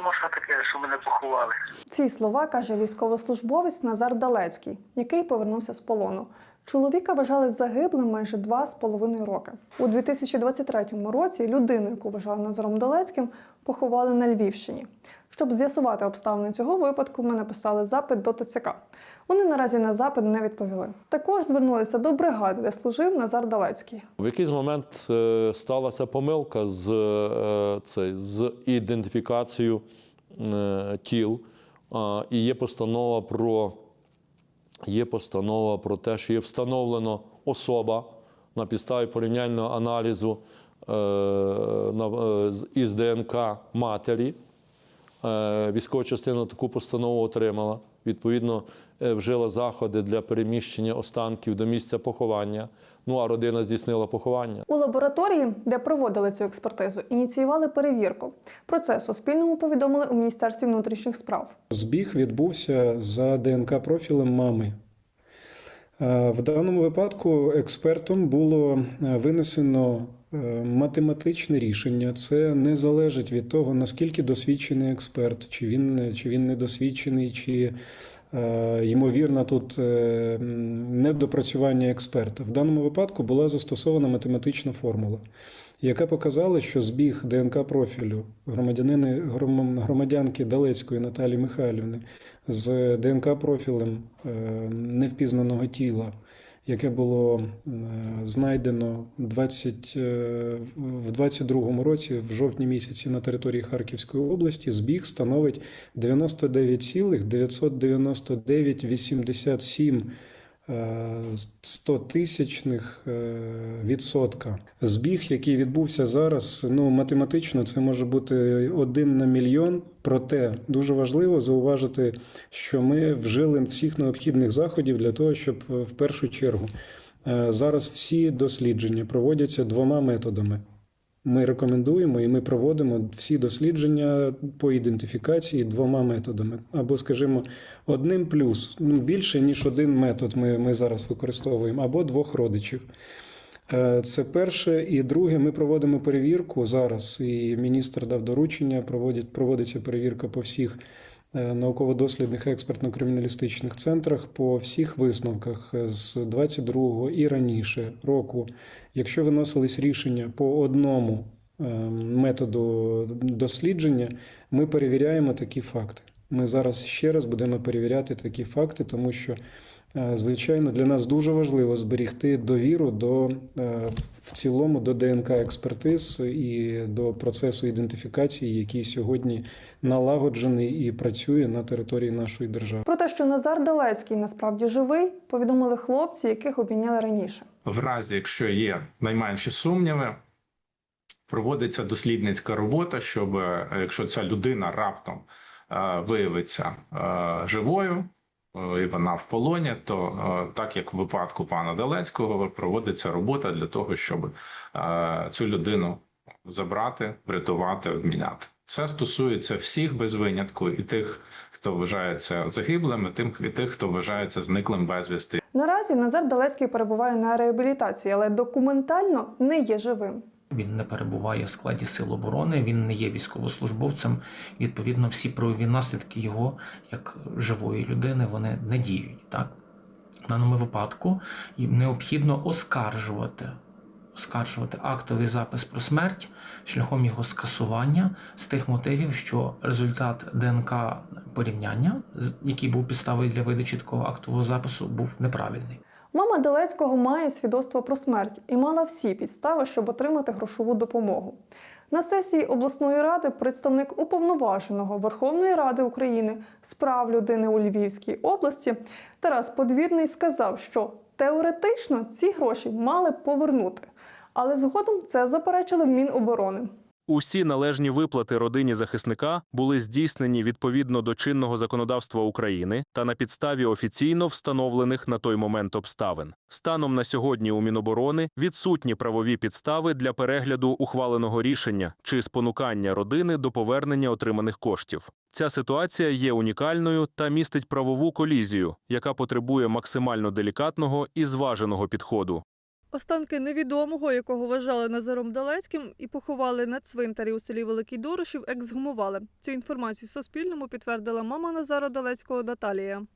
думав, що таке, що мене поховали. Ці слова каже військовослужбовець Назар Далецький, який повернувся з полону. Чоловіка вважали загиблим майже два з половиною роки. У 2023 році людину, яку вважали Назаром Далецьким, поховали на Львівщині. Щоб з'ясувати обставини цього випадку, ми написали запит до ТЦК. Вони наразі на запит не відповіли. Також звернулися до бригади, де служив Назар Далецький. В якийсь момент е, сталася помилка з, е, цей, з ідентифікацією е, тіл. І є постанова про, є постанова про те, що є встановлено особа на підставі порівняльного аналізу е, е, із ДНК матері. Е, Військова частина таку постанову отримала. Відповідно, е, вжила заходи для переміщення останків до місця поховання. Ну а родина здійснила поховання. У лабораторії, де проводили цю експертизу, ініціювали перевірку. Про це Суспільному повідомили у Міністерстві внутрішніх справ. Збіг відбувся за ДНК профілем мами. Е, В даному випадку експертом було е, винесено математичне рішення. Це не залежить від того, наскільки досвідчений експерт, чи він, чи він недосвідчений, чи е, ймовірно тут е, недопрацювання експерта. В даному випадку була застосована математична формула яка показала, що збіг ДНК профілю громадянини громадянки Далецької Наталії Михайлівни з ДНК профілем е, невпізнаного тіла, яке було е, знайдено 20, е, в 22 році, в жовтні місяці на території Харківської області, збіг становить 99,999,87 100 тисячних е, відсотка. Збіг, який відбувся зараз, ну математично це може бути один на мільйон. Проте дуже важливо зауважити, що ми вжили всіх необхідних заходів для того, щоб е, в першу чергу е, зараз всі дослідження проводяться двома методами. Ми рекомендуємо і ми проводимо всі дослідження по ідентифікації двома методами. Або, скажімо, одним плюс, ну більше ніж один метод ми, ми зараз використовуємо, або двох родичів. Е, Це перше. І друге, ми проводимо перевірку зараз. І міністр дав доручення, проводить, проводиться перевірка по всіх науково-дослідних експертно-криміналістичних центрах по всіх висновках з 22-го і раніше року. Якщо виносились рішення по одному е, методу дослідження, ми перевіряємо такі факти. Ми зараз ще раз будемо перевіряти такі факти, тому що, е, звичайно, для нас дуже важливо зберігти довіру до е, в цілому до ДНК експертиз і до процесу ідентифікації, який сьогодні налагоджений і працює на території нашої держави. Про те, що Назар Далецький насправді живий, повідомили хлопці, яких обміняли раніше. В разі, якщо є найменші сумніви, проводиться дослідницька робота, щоб е, якщо ця людина раптом е, виявиться е, живою е, і вона в полоні, то е, так як в випадку пана Далецького проводиться робота для того, щоб е, цю людину забрати, врятувати, обміняти. Це стосується всіх без винятку, і тих, хто вважається загиблим, і тим, і тих, хто вважається зниклим безвісти. Наразі Назар Далецький перебуває на реабілітації, але документально не є живим. Він не перебуває в складі сил оборони, він не є військовослужбовцем. Відповідно, всі правові наслідки його як живої людини вони не діють. Так? В даному випадку їм необхідно оскаржувати. Оскаржувати актовий запис про смерть шляхом його скасування з тих мотивів, що результат ДНК порівняння, який був підставою для видачі такого актового запису, був неправильний. Мама Далецького має свідоцтво про смерть і мала всі підстави, щоб отримати грошову допомогу. На сесії обласної ради представник уповноваженого Верховної Ради України з прав людини у Львівській області Тарас Подвірний сказав, що теоретично ці гроші мали повернути, але згодом це заперечили в Міноборони. Усі належні виплати родині захисника були здійснені відповідно до чинного законодавства України та на підставі офіційно встановлених на той момент обставин. Станом на сьогодні у Міноборони відсутні правові підстави для перегляду ухваленого рішення чи спонукання родини до повернення отриманих коштів. Ця ситуація є унікальною та містить правову колізію, яка потребує максимально делікатного і зваженого підходу. Останки невідомого, якого вважали Назаром Далецьким, і поховали на цвинтарі у селі Великий Дорошів, ексгумували. Цю інформацію Суспільному підтвердила мама Назара Далецького Наталія.